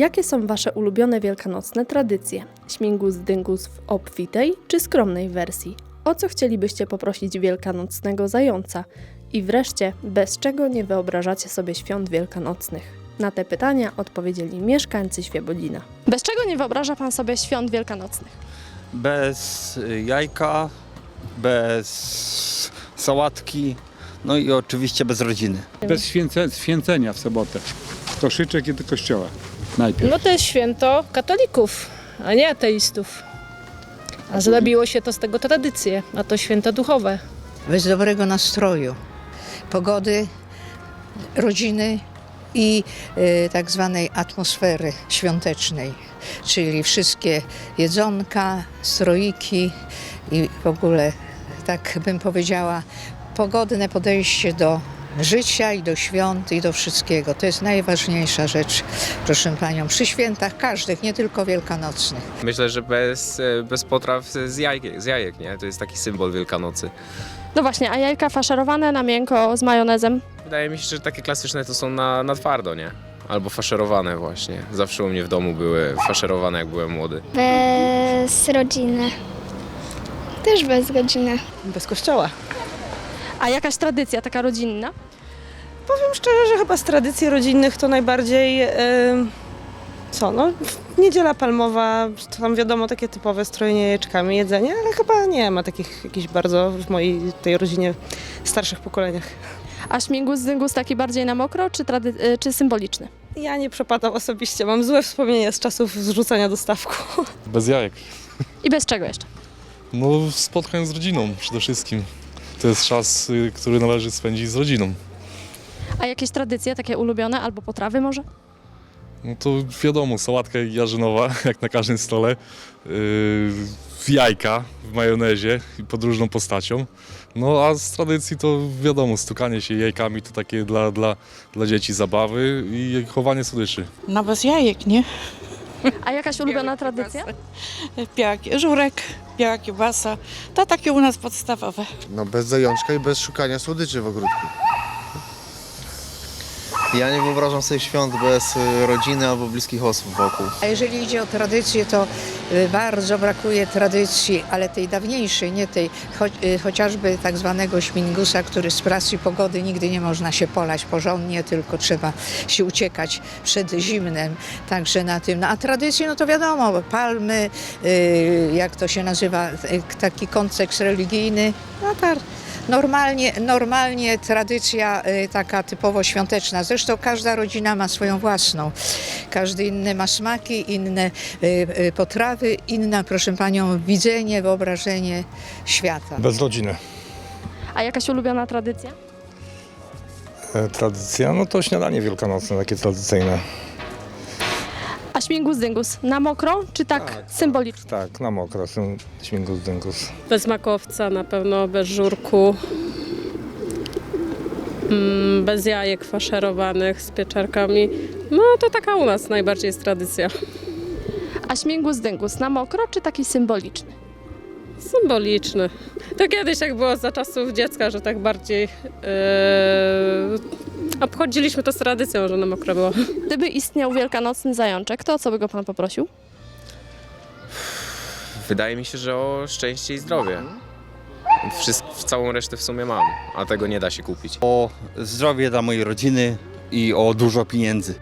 Jakie są Wasze ulubione wielkanocne tradycje? Śmigus dyngus w obfitej czy skromnej wersji? O co chcielibyście poprosić wielkanocnego zająca? I wreszcie, bez czego nie wyobrażacie sobie świąt wielkanocnych? Na te pytania odpowiedzieli mieszkańcy Świebodzina. Bez czego nie wyobraża Pan sobie świąt wielkanocnych? bez jajka, bez sałatki, no i oczywiście bez rodziny. Bez święce, święcenia w sobotę. Koszyczek i do kościoła. Najpierw. No to jest święto katolików, a nie ateistów. A zrobiło się to z tego tradycje, a to święto duchowe. bez dobrego nastroju, pogody, rodziny i y, tak zwanej atmosfery świątecznej, czyli wszystkie jedzonka, stroiki i w ogóle, tak bym powiedziała, pogodne podejście do życia i do świąt i do wszystkiego. To jest najważniejsza rzecz, proszę Panią, przy świętach każdych, nie tylko wielkanocnych. Myślę, że bez, e, bez potraw z jajek, z jajek, nie? To jest taki symbol Wielkanocy. No właśnie, a jajka faszerowane na miękko z majonezem? Wydaje mi się, że takie klasyczne to są na, na twardo, nie? Albo faszerowane właśnie. Zawsze u mnie w domu były faszerowane, jak byłem młody. Bez rodziny. Też bez rodziny. Bez kościoła. A jakaś tradycja taka rodzinna? Powiem szczerze, że chyba z tradycji rodzinnych to najbardziej. e, co, no, niedziela palmowa, to tam wiadomo takie typowe strojenie jajeczkami, jedzenie, ale chyba nie ma takich jakichś bardzo w mojej tej rodzinie starszych pokoleniach. A śmigus dyngus taki bardziej na mokro czy, trady- y, czy symboliczny? Ja nie przepadam osobiście, mam złe wspomnienia z czasów zrzucania do stawku. Bez jajek. I bez czego jeszcze? No spotkań z rodziną przede wszystkim. To jest czas, y, który należy spędzić z rodziną. A jakieś tradycje takie ulubione albo potrawy może? No to wiadomo, sałatka jarzynowa, jak na każdym stole, yy, jajka w majonezie i pod różną postacią. No a z tradycji to wiadomo, stukanie się jajkami to takie dla, dla, dla dzieci zabawy i chowanie słodyczy. No bez jajek, nie? A jakaś ulubiona tradycja? Biała, żurek, biała kiełbasa. To takie u nas podstawowe. No bez zajączka i bez szukania słodyczy w ogródku. Ja nie wyobrażam sobie świąt bez y, rodziny albo bliskich osób wokół. A jeżeli idzie o tradycję, to y, bardzo brakuje tradycji, ale tej dawniejszej, nie tej cho y, chociażby tak zwanego śmingusa, który z pracy pogody nigdy nie można się polać porządnie, tylko trzeba się uciekać przed zimnem. Także na tym. No, a tradycje, no to wiadomo, palmy, jak to się nazywa, taki kontekst religijny. No tak. Normalnie, normalnie tradycja y, taka typowo świąteczna. Zresztą każda rodzina ma swoją własną. Każdy inny ma smaki, inne y, y, potrawy, inne, proszę panią, widzenie, wyobrażenie świata. Bez rodziny. A jakaś ulubiona tradycja? E, Tradycja, no to śniadanie wielkanocne, takie tradycyjne. A śmigus dyngus na mokro czy tak, symbolicznie? Tak, na mokro, śmigus dyngus. Bez makowca na pewno, bez żurku. Mm, bez jajek faszerowanych z pieczarkami. No to taka u nas najbardziej jest tradycja. A śmigus dyngus na mokro czy taki symboliczny? Symboliczny. To kiedyś jak było za czasów dziecka, że tak bardziej yy, obchodziliśmy to z tradycją, że na mokro było. Gdyby istniał wielkanocny zajączek, to o co by go pan poprosił? Wydaje mi się, że o szczęście i zdrowie. Wszystko, całą resztę w sumie mam, a tego nie da się kupić. O zdrowie dla mojej rodziny i o dużo pieniędzy.